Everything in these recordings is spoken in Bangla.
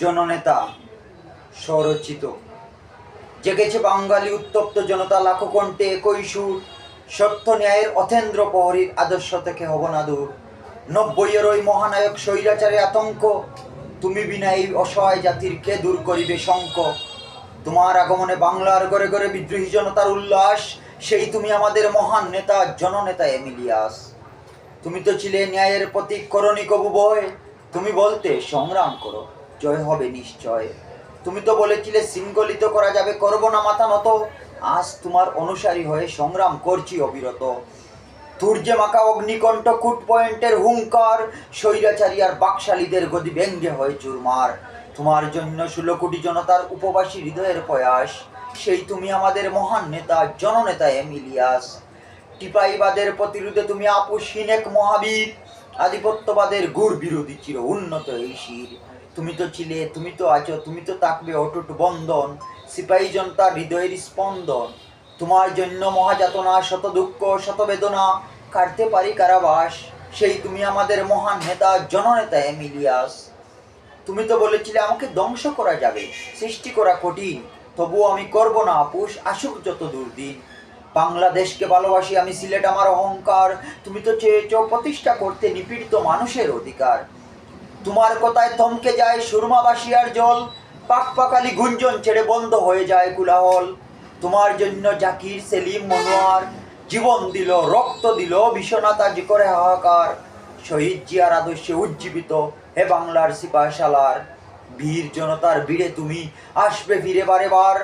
জননেতা, স্বরচিত। জেগেছে বাঙালি উত্তপ্ত জনতা লাখো কণ্ঠে একই সুর সত্য ন্যায়ের অথেন্দ্র প্রহরীর আদর্শ থেকে হব না দূর। নব্বইয়ের ওই মহানায়ক স্বৈরাচারে আতঙ্ক, তুমি বিনা এই অসহায় জাতির কে দূর করিবে শঙ্ক? তোমার আগমনে বাংলার ঘরে ঘরে বিদ্রোহী জনতার উল্লাস, সেই তুমি আমাদের মহান নেতা জননেতা এমিলিয়াস তুমি তো ছিলে ন্যায়ের প্রতীক করণী কবু বয় তুমি বলতে সংগ্রাম করো। জয় হবে নিশ্চয়। তুমি তো বলেছিলে শৃঙ্খলিত করা যাবে, করব না মাথা নত। আজ তোমার অনুসারী হয়ে সংগ্রাম করছি অবিরত। তুর্যে মাখা অগ্নিকণ্ঠ, কুট পয়েন্টের হুঙ্কার, স্বৈরাচারী আর বাকশালীদের গদি ব্যঙ্গে হয় চুরমার। তোমার জন্য ষোলো কোটি জনতার উপবাসী হৃদয়ের প্রয়াস। সেই তুমি আমাদের মহান নেতা, জননেতা এমিলিয়াস। টিপাইবাদের প্রতিরোধে তুমি আপুসহীন এক মহাবীর। আধিপত্যবাদের গুর বিরোধী চির উন্নত এই শির। তুমি তো ছিলে, তুমি তো আছো, তুমি তো থাকবে অটুট বন্ধন, সিপাহী জনতার হৃদয়ের স্পন্দন। তোমার জন্য মহাযাতনা শত দুঃখ শত বেদনা কাটতে পারি কারাবাস। সেই তুমি আমাদের মহান নেতা, জননেতা এমিলিয়াস। তুমি তো বলেছিলে আমাকে ধ্বংস করা যাবে, সৃষ্টি করা কঠিন। তবুও আমি করব না আপুষ আসুক যত দুর্দিন বাংলাদেশকে ভালোবাসি, আমি সিলেট আমার অহংকার। তুমি তো চেয়েছ প্রতিষ্ঠা করতে, নিপীড়িত মানুষের অধিকার। তোমার কথায় থমকে যায় সুরমাবাসিয়ার জল পাক পাকালি গুঞ্জন ছেড়ে বন্ধ হয়ে যায় কুলাহল। তোমার জন্য জাকির, সেলিম, মনোয়ার জীবন দিল, রক্ত দিল, বিশ্বনাথ আজ করে হাহাকার। শহীদ জিয়ার আদর্শে উজ্জীবিত, হে বাংলার সিপাহশালার। বীর জনতার ভিড়ে তুমি আসবে ফিরে বারে বার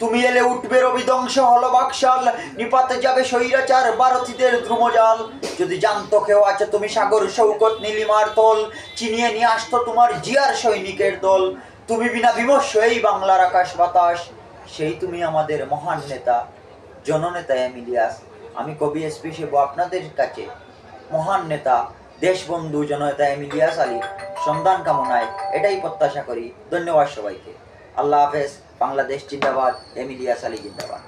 তুমি এলে উঠবে রবিধ্বংস হলো বাকশাল, নিপাতে যাবে স্বৈরাচার, ভারতীদের দ্রুমজাল। যদি জানতো কেউ আছে, তুমি সাগর, শৌকত, নীলিমার তল চিনিয়ে নিয়ে আসতো তোমার জিয়ার সৈনিকের দল। তুমি বিনা বিমর্ষ এই বাংলার আকাশ বাতাস, সেই তুমি আমাদের মহান নেতা, জননেতা এমিলিয়াস। আমি কবি এসপি সেব আপনাদের কাছে, মহান নেতা, দেশবন্ধু জননেতা এমিলিয়াস আলী। সন্ধান কামনায় এটাই প্রত্যাশা করি। ধন্যবাদ সবাইকে। আল্লাহ হাফেজ। বাংলাদেশ জিন্দাবাদ এমিলিয়া সালি জিন্দাবাদ।